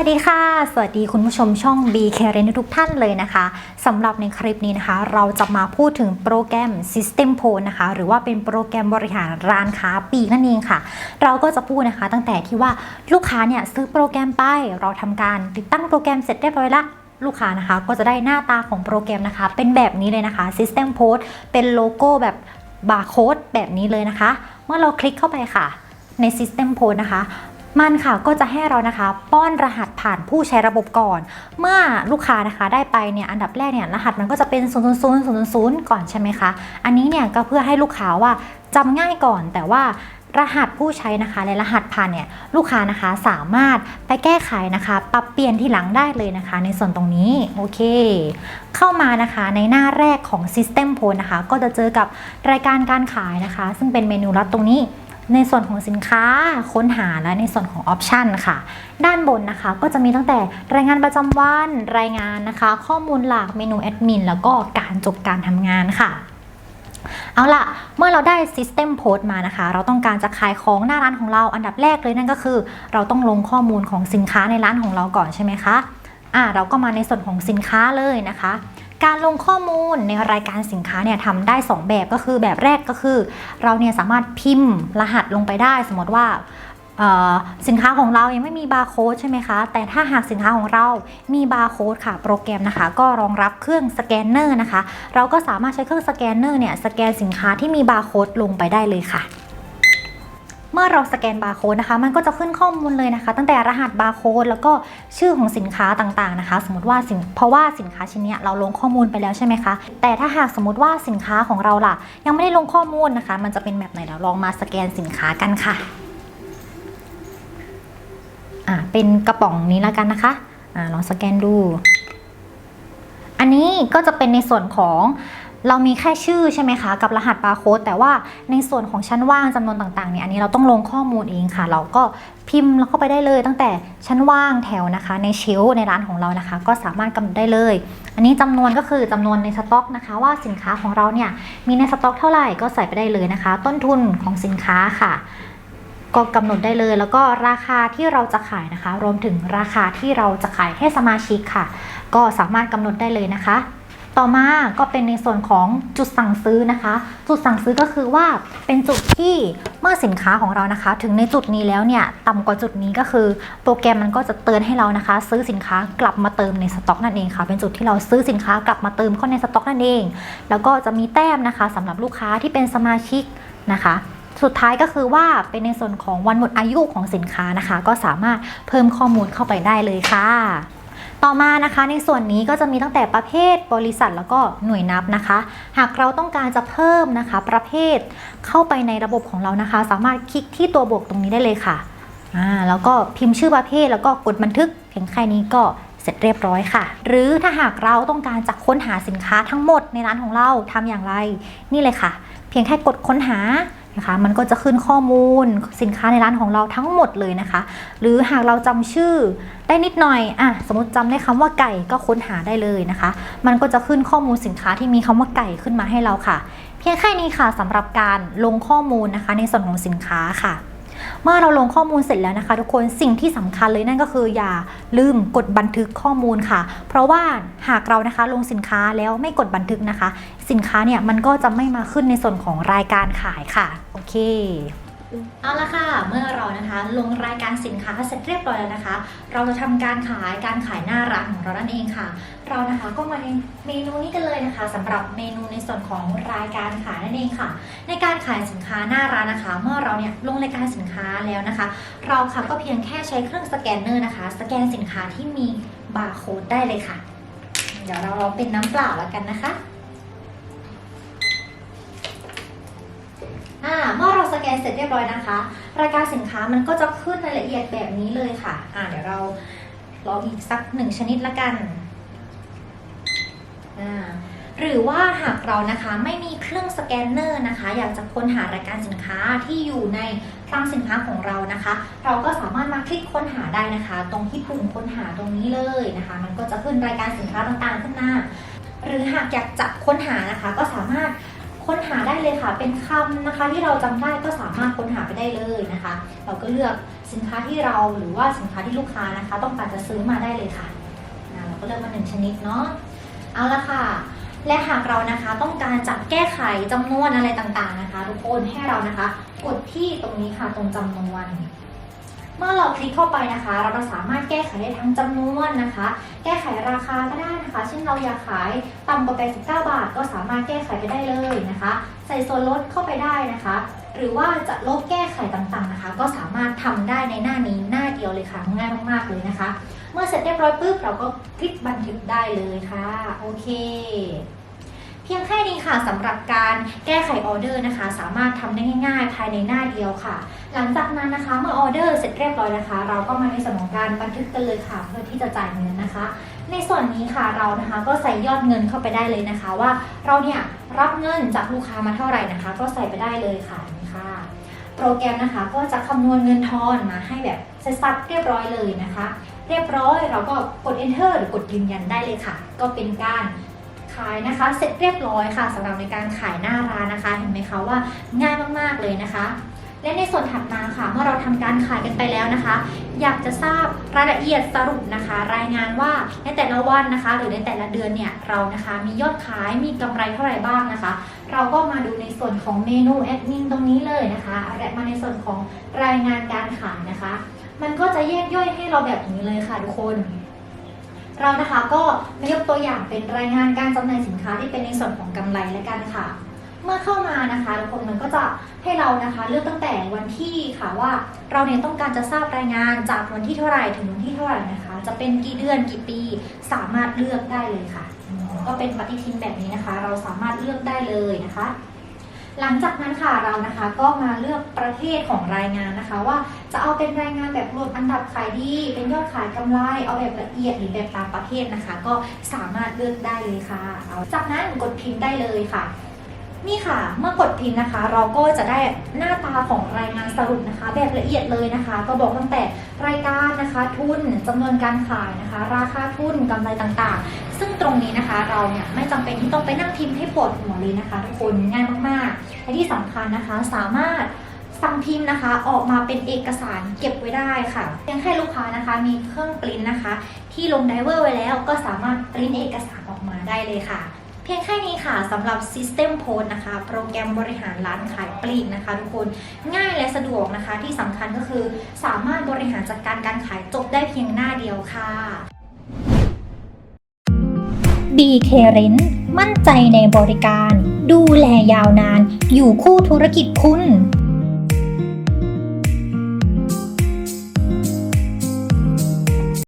วัสดีค่ะ สวัสดีคุณผู้ชมช่อง B c a r e n ทุกท่านเลยนะคะสำหรับในคลิปนี้นะคะ เราจะมาพูดถึงโปรแกรม System p o นะคะ หรือว่าเป็นโปรแกรมบริหารร้านค้าปีนั่นเองค่ะ เราก็จะพูดนะคะ ตั้งแต่ที่ว่าลูกค้าเนี่ยซื้อโปรแกรมไป เราทำการติดตั้งโปรแกรมเสร็จเรียบร้อยละลูกค้านะคะ ก็จะได้หน้าตาของโปรแกรมนะคะ เป็นแบบนี้เลยนะคะ System p o เป็นโลโก้แบบบาร์โค้ดแบบนี้เลยนะคะ เมื่อเราคลิกเข้าไปค่ะใน System p o นะคะ มันค่ะก็จะให้เรานะคะ ป้อนรหัสผ่านผู้ใช้ระบบก่อน เมื่อลูกค้านะคะได้ไปเนี่ยอันดับแรกเนี่ยรหัสมันก็จะเป็น 0 0 0 0 0 ก่อนใช่ไหมคะ อันนี้เนี่ยก็เพื่อให้ลูกค้าว่าจำง่ายก่อนแต่ว่ารหัสผู้ใช้นะคะและรหัสผ่านเนี่ยลูกค้านะคะสามารถไปแก้ไขนะคะ ปรับเปลี่ยนที่หลังได้เลยนะคะ ในส่วนตรงนี้โอเค เข้ามานะคะในหน้าแรกของ System p o นะคะ ก็จะเจอกับรายการการขายนะคะ ซึ่งเป็นเมนูลัดตรงนี้ ในส่วนของสินค้าค้นหาและในส่วนของออปชันค่ะ ด้านบนนะคะก็จะมีตั้งแต่รายงานประจำวัน รายงานนะคะ ข้อมูลหลักเมนูแอดมินแล้วก็การจบการทำงานค่ะเอาล่ะเมื่อเราได้ System Post มานะคะ เราต้องการจะขายของหน้าร้านของเราอันดับแรกเลยนั่นก็คือ เราต้องลงข้อมูลของสินค้าในร้านของเราก่อนใช่ไหมคะอ่าเราก็มาในส่วนของสินค้าเลยนะคะ การลงข้อมูลในรายการสินค้าเนี่ยทำได้ 2 แบบก็คือแบบแรกก็คือ เราเนี่ยสามารถพิมพ์รหัสลงไปได้ สมมติว่าสินค้าของเรายังไม่มีบาร์โค้ดใช่ไหมคะ แต่ถ้าหากสินค้าของเรามีบาร์โค้ดค่ะ โปรแกรมนะคะ ก็รองรับเครื่องสแกนเนอร์นะคะ เราก็สามารถใช้เครื่องสแกนเนอร์เนี่ยสแกนสินค้าที่มีบาร์โค้ดลงไปได้เลยค่ะ มื่อเราสแกนบาร์โค้ดนะคะ มันก็จะขึ้นข้อมูลเลยนะคะ ตั้งแต่รหัสบาร์โค้ดแล้วก็ชื่อของสินค้าต่างๆนะคะ สมมติว่าสินเพราะว่าสินค้าชิ้นเนี้ยเราลงข้อมูลไปแล้วใช่ไหมคะแต่ถ้าหากสมมติว่าสินค้าของเราล่ะ ยังไม่ได้ลงข้อมูลนะคะ มันจะเป็นแบบไหนเดี๋ยวลองมาสแกนสินค้ากันค่ะอ่าเป็นกระป๋องนี้แล้วกันนะคะอ่าลองสแกนดู อันนี้ก็จะเป็นในส่วนของ เรามีแค่ชื่อใช่ไหมคะกับรหัสบาร์โค้ดแต่ว่าในส่วนของชั้นว่างจำนวนต่างๆเนี่ยอันนี้เราต้องลงข้อมูลเองค่ะ เราก็พิมพ์เข้าไปได้เลย ตั้งแต่ชั้นว่างแถวนะคะ ในเชลในร้านของเรานะคะ ก็สามารถกำหนดได้เลย อันนี้จำนวนก็คือจำนวนในสต็อกนะคะ ว่าสินค้าของเราเนี่ยมีในสต็อกเท่าไหร่ก็ใส่ไปได้เลยนะคะ ต้นทุนของสินค้าค่ะก็กำหนดได้เลยแล้วก็ราคาที่เราจะขายนะคะ รวมถึงราคาที่เราจะขายให้สมาชิกค่ะ ก็สามารถกำหนดได้เลยนะคะ ต่อมาก็เป็นในส่วนของจุดสั่งซื้อนะคะ จุดสั่งซื้อก็คือว่าเป็นจุดที่เมื่อสินค้าของเรานะคะ ถึงในจุดนี้แล้วเนี่ยต่ำกว่าจุดนี้ก็คือ โปรแกรมมันก็จะเตือนให้เรานะคะ ซื้อสินค้ากลับมาเติมในสต็อกนั่นเองค่ะ เป็นจุดที่เราซื้อสินค้ากลับมาเติมเข้าในสต็อกนั่นเอง แล้วก็จะมีแต้มนะคะสำหรับลูกค้าที่เป็นสมาชิกนะคะสุดท้ายก็คือว่าเป็นในส่วนของวันหมดอายุของสินค้านะคะ ก็สามารถเพิ่มข้อมูลเข้าไปได้เลยค่ะ ต่อมานะคะในส่วนนี้ก็จะมีตั้งแต่ประเภทบริษัทแล้วก็หน่วยนับนะคะ หากเราต้องการจะเพิ่มนะคะ ประเภทเข้าไปในระบบของเรานะคะ สามารถคลิกที่ตัวบวกตรงนี้ได้เลยค่ะอ่าแล้วก็พิมพ์ชื่อประเภทแล้วก็กดบันทึกเพียงแค่นี้ก็เสร็จเรียบร้อยค่ะ หรือถ้าหากเราต้องการจะค้นหาสินค้าทั้งหมดในร้านของเราทำอย่างไร นี่เลยค่ะ เพียงแค่กดค้นหา นะคะ มันก็จะขึ้นข้อมูลสินค้าในร้านของเราทั้งหมดเลยนะคะ หรือหากเราจำชื่อได้นิดหน่อยอะสมมติจำได้คำว่าไก่ก็ค้นหาได้เลยนะคะ มันก็จะขึ้นข้อมูลสินค้าที่มีคำว่าไก่ขึ้นมาให้เราค่ะ เพียงแค่นี้ค่ะสำหรับการลงข้อมูลนะคะ ในส่วนของสินค้าค่ะ เมื่อเราลงข้อมูลเสร็จแล้วนะคะ ทุกคนสิ่งที่สำคัญเลยนั่นก็คือ อย่าลืมกดบันทึกข้อมูลค่ะ เพราะว่าหากเรานะคะลงสินค้าแล้วไม่กดบันทึกนะคะ สินค้าเนี่ยมันก็จะไม่มาขึ้นในส่วนของรายการขายค่ะ โอเค เอาละค่ะ เมื่อเรานะคะลงรายการสินค้าเสร็จเรียบร้อยแล้วนะคะ เราจะทำการขายการขายหน้าร้านของเรานั่นเองค่ะ เรานะคะก็มาในเมนูนี้กันเลยนะคะสำหรับเมนูในส่วนของรายการขายนั่นเองค่ะ ในการขายสินค้าหน้าร้านนะคะ เมื่อเราเนี่ยลงรายการสินค้าแล้วนะคะ เราค่ะก็เพียงแค่ใช้เครื่องสแกนเนอร์นะคะ สแกนสินค้าที่มีบาร์โค้ดได้เลยค่ะ เดี๋ยวเราลองเป็นน้ำเปล่าแล้วกันนะคะอ่าเมื่อ แกนเสร็จเรียบร้อยนะคะ รายการสินค้ามันก็จะขึ้นรายละเอียดแบบนี้เลยค่ะ อ่าเดี๋ยวเราลองอีกสักหนึ่งชนิดละกันอ่าหรือว่าหากเรานะคะไม่มีเครื่องสแกนเนอร์นะคะ อยากจะค้นหารายการสินค้าที่อยู่ในคลังสินค้าของเรานะคะ เราก็สามารถมาคลิกค้นหาได้นะคะ ตรงที่ปุ่มค้นหาตรงนี้เลยนะคะ มันก็จะขึ้นรายการสินค้าต่างๆขึ้นมาหรือหากอยากจะค้นหานะคะ ก็สามารถ ค้นหาได้เลยค่ะ เป็นคำนะคะที่เราจำได้ก็สามารถค้นหาไปได้เลยนะคะ เราก็เลือกสินค้าที่เราหรือว่าสินค้าที่ลูกค้านะคะ ต้องการจะซื้อมาได้เลยค่ะเราก็เลือกมาหนึ่งชนิดเนาะเอาละค่ะ และหากเรานะคะต้องการจะแก้ไขจำนวนอะไรต่างๆนะคะ ทุกคนให้เรานะคะ กดที่ตรงนี้ค่ะตรงจำนวน เมื่อเราคลิกเข้าไปนะคะ เราจะสามารถแก้ไขได้ทั้งจำนวนนะคะ แก้ไขราคาก็ได้นะคะ เช่นเราอยากขายต่ำกว่า 89 บาท ก็สามารถแก้ไขไปได้เลยนะคะ ใส่ส่วนลดเข้าไปได้นะคะ หรือว่าจะลบแก้ไขต่างๆนะคะ ก็สามารถทำได้ในหน้านี้หน้าเดียวเลยค่ะง่ายมากๆเลยนะคะ เมื่อเสร็จเรียบร้อยปุ๊บเราก็คลิกบันทึกได้เลยค่ะ โอเค พียงแค่นี้ค่ะสำหรับการแก้ไขออเดอร์นะคะ สามารถทำได้ง่าย ๆ ภายในหน้าเดียวค่ะ หลังจากนั้นนะคะเมื่อออเดอร์เสร็จเรียบร้อยนะคะ เราก็มาในส่วนของการบันทึกกันเลยค่ะ เพื่อที่จะจ่ายเงินนะคะ ในส่วนนี้ค่ะเรานะคะก็ใส่ยอดเงินเข้าไปได้เลยนะคะ ว่าเราเนี่ยรับเงินจากลูกค้ามาเท่าไหร่นะคะ ก็ใส่ไปได้เลยค่ะนี่ค่ะ โปรแกรมนะคะก็จะคำนวณเงินทอนมาให้แบบเสร็จสับเรียบร้อยเลยนะคะ เรียบร้อยเราก็กด enter หรือกดยืนยันได้เลยค่ะ ก็เป็นการ ขายนะคะ เสร็จเรียบร้อยค่ะสำหรับในการขายหน้าร้านนะคะ เห็นไหมคะว่าง่ายมากๆเลยนะคะ และในส่วนถัดมาค่ะเมื่อเราทำการขายกันไปแล้วนะคะ อยากจะทราบรายละเอียดสรุปนะคะ รายงานว่าในแต่ละวันนะคะ หรือในแต่ละเดือนเนี่ยเรานะคะมียอดขายมีกำไรเท่าไหร่บ้างนะคะ เราก็มาดูในส่วนของเมนูแอดมินตรงนี้เลยนะคะและมาในส่วนของรายงานการขายนะคะ มันก็จะแยกย่อยให้เราแบบนี้เลยค่ะทุกคน เรานะคะก็ยกตัวอย่างเป็นรายงานการจำหน่ายสินค้าที่เป็นในส่วนของกำไรและกันค่ะ เมื่อเข้ามานะคะทุกคนมันก็จะให้เรานะคะเลือกตั้งแต่วันที่ค่ะว่าเราเนี่ยต้องการจะทราบรายงานจากวันที่เท่าไหร่ถึงวันที่เท่าไหร่นะคะ จะเป็นกี่เดือนกี่ปีสามารถเลือกได้เลยค่ะ ก็เป็นปฏิทินแบบนี้นะคะ เราสามารถเลือกได้เลยนะคะ หลังจากนั้นค่ะเรานะคะก็มาเลือกประเภทของรายงานนะคะ ว่าจะเอาเป็นรายงานแบบรวมอันดับขายดีเป็นยอดขายกำไร เอาแบบละเอียดหรือแบบตามประเภทนะคะ ก็สามารถเลือกได้เลยค่ะเอาจากนั้นกดพิมพ์ได้เลยค่ะนี่ค่ะ เมื่อกดพิมพ์นะคะ เราก็จะได้หน้าตาของรายงานสรุปนะคะ แบบละเอียดเลยนะคะ ก็บอกตั้งแต่รายการนะคะ ทุนจำนวนการขายนะคะ ราคาทุนกำไรต่างๆ ซึ่งตรงนี้นะคะเราเนี่ยไม่จำเป็นที่ต้องไปนั่งพิมพ์ให้ปวดหัวเลยนะคะทุกคนง่ายมากๆและที่สำคัญนะคะสามารถสั่งพิมพ์นะคะออกมาเป็นเอกสารเก็บไว้ได้ค่ะเพียงแค่ลูกค้านะคะมีเครื่องปริ้นนะคะ ที่ลงไดเวอร์ไว้แล้วก็สามารถปริ้นเอกสารออกมาได้เลยค่ะ เพียงแค่นี้ค่ะสำหรับ System Post นะคะ โปรแกรมบริหารร้านขายปลีกนะคะ ทุกคนง่ายและสะดวกนะคะ ที่สำคัญก็คือสามารถบริหารจัดการการขายจบได้เพียงหน้าเดียวค่ะ BK Rent มั่นใจในบริการ ดูแลยาวนาน อยู่คู่ธุรกิจคุณ